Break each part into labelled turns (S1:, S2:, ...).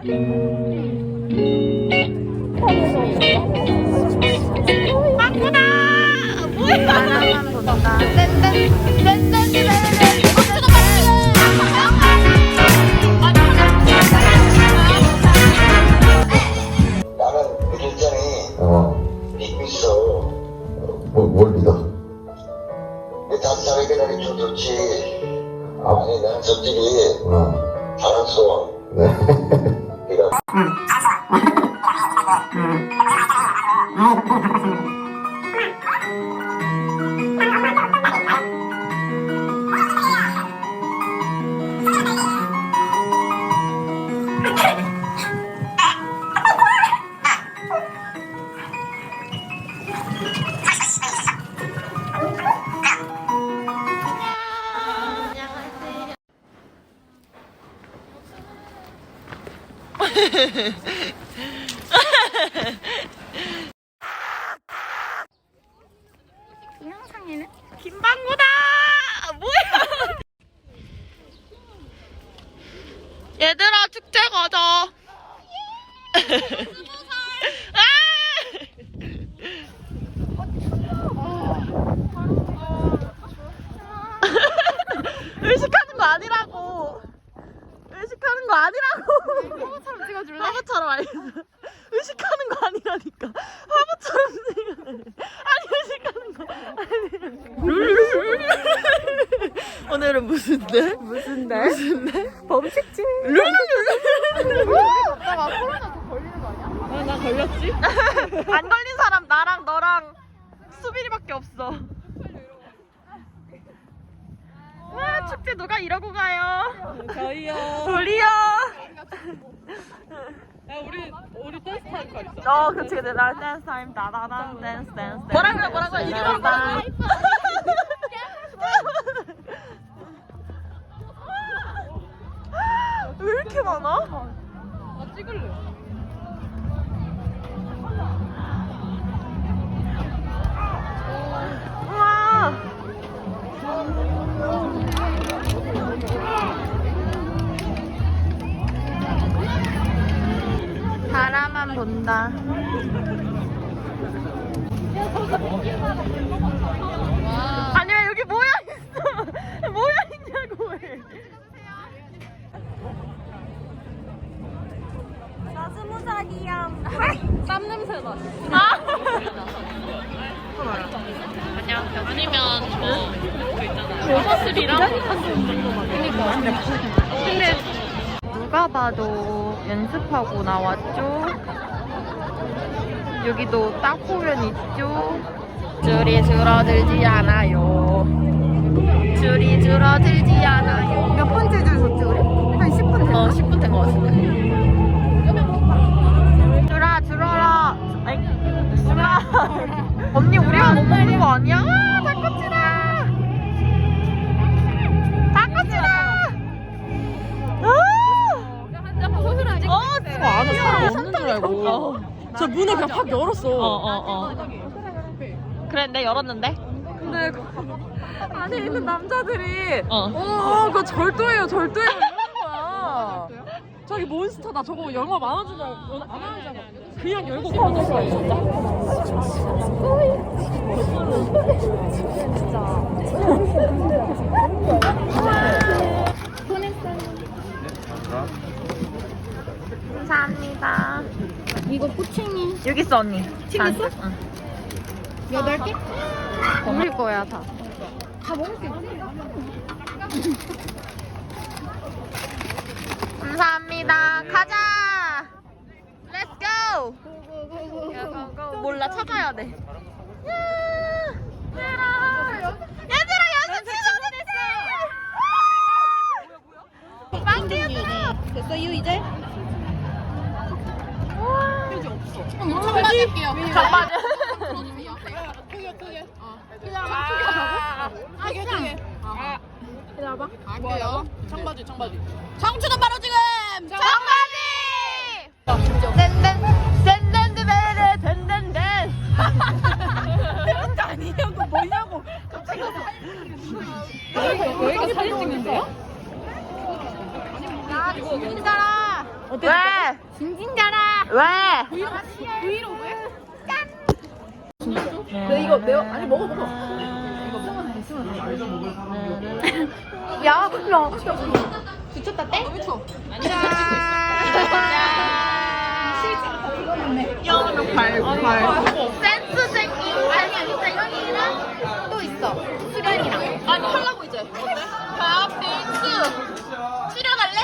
S1: 댄댄 댄댄.
S2: 나는 굉장히
S3: 어,
S2: 믿고 있어.
S3: 뭘, 뭘 믿어?
S2: 내 다른 사람에게 나는 좀 좋지.
S3: 아,
S2: 아니, 나는 솔직히
S3: 어,
S2: 자랑스러워.
S3: 네.
S2: 네 가
S1: 이 영상에는
S4: 김방구다! 뭐야? 얘들아 축제 가자. 아! 의식하는 거 아니라고. 의식하는 거 아니라고.
S1: 화보처럼 찍어줄래?
S4: 화보처럼 알겠어. 의식하는 거 아니라니까. 화보처럼 찍어야 돼. 아니 의식하는 거 아니라니까. 오늘은 무슨 데? 무슨 데? 무슨 데? 범식지.
S1: 오빠가 코로나 더 걸리는 거 아니야?
S4: 나 걸렸지? 안 걸린 사람 나랑 너랑 수빈이밖에 없어. 와 축제 누가 이러고 가요?
S5: 저희요.
S4: 우리요.
S5: 야, 우리 우리 댄스 타임 가 있어.
S4: 어 그치 그치 나 댄스 타임 다다단 댄스 댄스 뭐라고요 뭐라고요 이리로 와. 왜 이렇게 많아?
S5: 나 찍을래.
S4: 바라만 본다. 아니 왜 여기 모여 있어? 모여 있냐고 왜? 나 스무 살이야.
S5: 땀 냄새 나.
S4: 아.
S5: 아니면 저그 있잖아. 버섯이랑
S4: 근데 누가 봐도 연습하고 나왔죠? 여기도 딱 보면 있죠? 줄이 줄어들지 않아요. 줄이 줄어들지 않아요.
S1: 몇 번째 줄 섰지 우리? 한 10분 됐나?
S4: 어, 10분 된 것 같은데. 줄아, 줄어라. 아이, 줄아. 언니, 우리만 못 먹는 거 아니야?
S5: 저 문을 그냥 확 열었어.
S4: 어, 어, 어. 그래, 내 열었는데?
S5: 근데 그 안에 있는 남자들이
S4: 어.
S5: 어, 그거 절도예요, 절도예요 이러는 거야. 저기 몬스터다. 저거 영화 만원 주냐, 안 하잖아. 그냥 열고 가졌어 진짜.
S4: 감사합니다.
S1: 이거 꼬
S4: 있어, 언니.
S1: 챙겼어?
S4: 응.
S1: 여덟 개? 먹을 거야 다. 다 먹을 게 있지?
S4: 감사합니다. 가자. Let's go. 몰라 찾아야 돼. 야, 얘들아, 얘들아 연습 시작했어. 빵디였다.
S1: 됐어요 이제?
S4: 청바지. 청바지.
S5: 청바지, 청바지.
S4: 청춘은 바로 지금. 청바지. 댄댄 댄댄 베레 댄댄댄. 아니냐고 뭐냐고. 갑자기
S5: 여기가 사진 찍는데요?
S4: 야, 진짜라. 왜?
S1: 징징자라.
S4: 왜?
S1: 브이로그에?
S4: 근데 이거 매워 아니 먹어 먹어
S1: 야, 야. 미쳤다 때?
S4: 영어는 발발
S1: 센스쟁이. 아니, 아니, 이현이랑 또 있어. 수련이랑.
S4: 아니 하려고 이제 뭔데? 팥빙수
S1: 수련할래?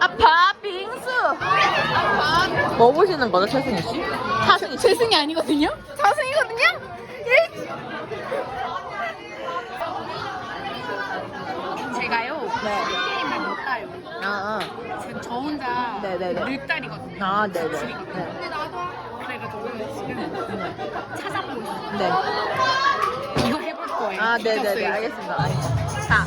S4: 아 팥빙수 뭐 보시는 거죠 최승희 씨? 차승희 씨?
S1: 재승이 아니거든요? 자승이거든요? 제가요,
S4: 네.
S1: 게임을 못 따요.
S4: 아,
S1: 지금 저 혼자
S4: 네네네.
S1: 늙다리거든요.
S4: 아 네네
S1: 근데 나도 그래가지고 지금 찾아보고 있어.
S4: 네.
S1: 이거 해볼 거예요.
S4: 아 네네네
S1: 미쳤어요.
S4: 알겠습니다 아니, 자